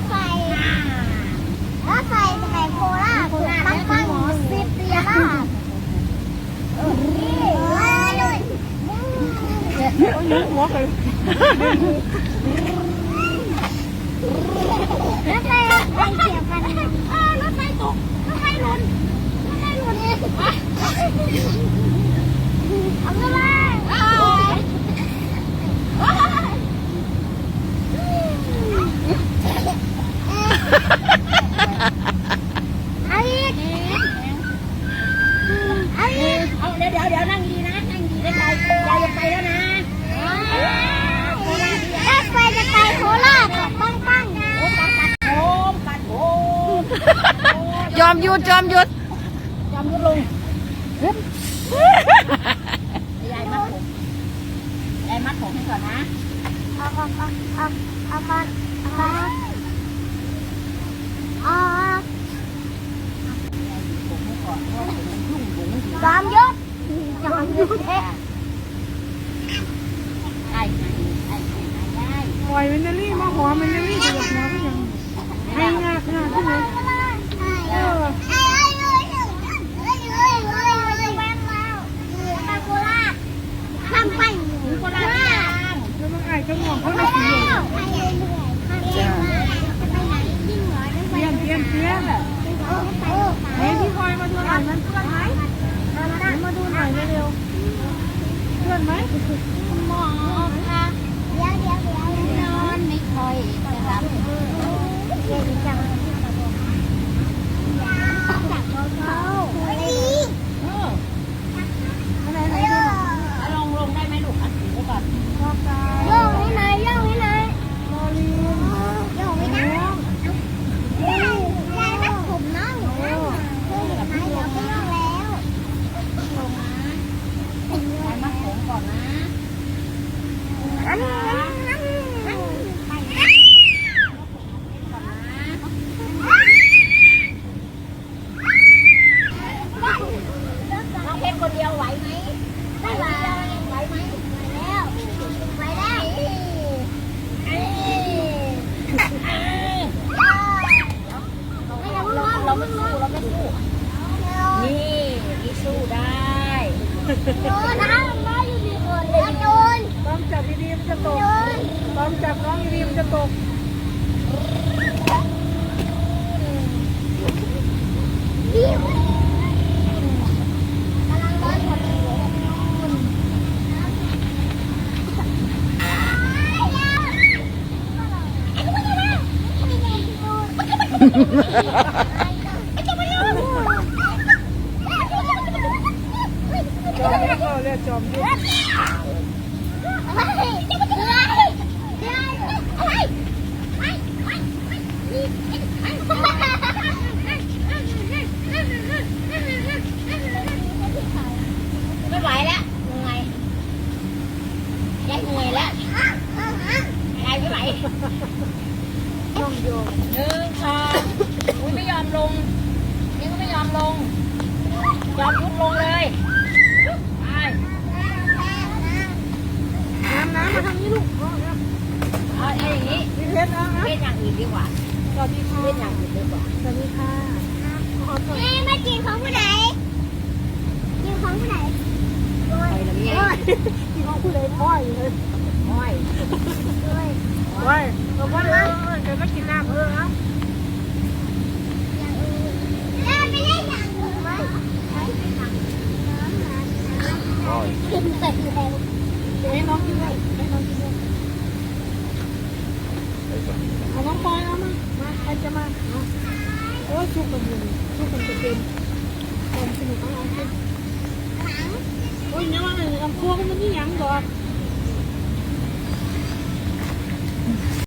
ถไฟรถไฟจะไปโคราชกับปังปังสิบเตียราหัวไปรถไฟไฟเกี่ยวกันรถไฟตกรถไฟหล่นรถไฟหล่นเอาเลยเอาอีกเอาอีก เอาเดี๋ยวเดี๋ยวเดี๋ยวนั่งดีนะนั่งดีนะยายยายจะไปแล้วนะรถไฟจะไปโคราชกับปังปังโอ้ปัดปัดโอมปัดโอมยอมหยุดยอมหยุดยอมยุดลงฮึบยายมัดผมยายมัดผมให้ก่อนนะเอาเอาเอาเอาเอามาเอามาเอาผมห้ก่ อนเพราะผมมันยุ่งผมไม่ดีจอมยุทธจอมยุทธเอ๊ะไอ้ไอ้ไอ้ไอ้ไอ้ปล่อยมันจะรีบมาหัวมันจะรีบจะหลบหัวไม่ยังให้งากงากที่ไหนเออทำไปโคราชหรือยังแล้วมันอายก็งงเขาไม่สีเปลี่ยนเปลี่ยนเปลี่ยนเฮ้ยพี่อยมาดูหน่อยมันเพื่อนไหมมาดูหน่อยเร็วๆเพื่อนไหม หมอค่ะเดี๋ยวเดี๋ยวเดี๋ยวน อนไม่ค่อยจะหลับ เก่งจังจากเขาเขาเฮ้ย เออ อะไรไหน เฮ้ย เอาลงลงได้ไหมลูกอะถือไว้ก่อน ชอบตา โยกให้ไหนโยกให้ไหน โมลีน โยกให้ไหนยายมัดผมน้องอยู่นั่นเคยเห็นไหมเดี๋ยวไปโยกแล้ว ลงนะยายมัดผมก่อนนะ อันนั้นนั่นนั่นไป ก่อนนะน้องเพชรคนเดียวไหวไหม ได้ไหมไหวไหมไหวแล้วไหวแล้ว เอ้ย ไม่ต้องร้อน เราไม่สู้เราไม่สู้นี่นี่สู้ได้โดนนะน้อยอยู่ดีคนโดนโดนต้องจับดีๆมันจะตกต้องจับน้องดีๆมันจะตกดิวกำลังร้อนพอดีจอ ยุทธก็เรียกจอมยุทธไม่ไหวแล้วยังไงยายเหนื่อยแล้วยายไม่ไหวต้องโยงหนึ่งสองอุ้ยไม่ยอมลงนี่ก็ไม่ยอมลง ยอมยุดลงเลยไป น้ำมาทางนี้ลูกเอาอาเอาเอาอย่างนี้พี่เพชรเอาเอาเล่นอย่างอื่นดีกว่าสวัสดีค่ะเล่นอย่างอื่นดีกว่าสวัสดีค่ะขอตัวนี่มากินของผู้ไหนกินของผู้ไหนไปแล้วเนี่ยที่ห้องผู้ไหนอ้อยเลยอ้อยอ้อยอ้ยเราว่าเออเออเดี๋ยวก็กินน้ำเออเอา อย่างอื่นแล้วไม่ได้อย่างอื่นไหมกินแต่เดียว เดี๋ยว ให้น้องกินด้วยให้น้องกินด้วยเอาน้องปอยเอามา มาใครจะมาเอาโอ้ยชุกกันอยู่ชุกกันจะเป็นความสนุกของเราเป็นโอ้ยเนี่ยว่าไงลำพวงมันนี่ยังดอก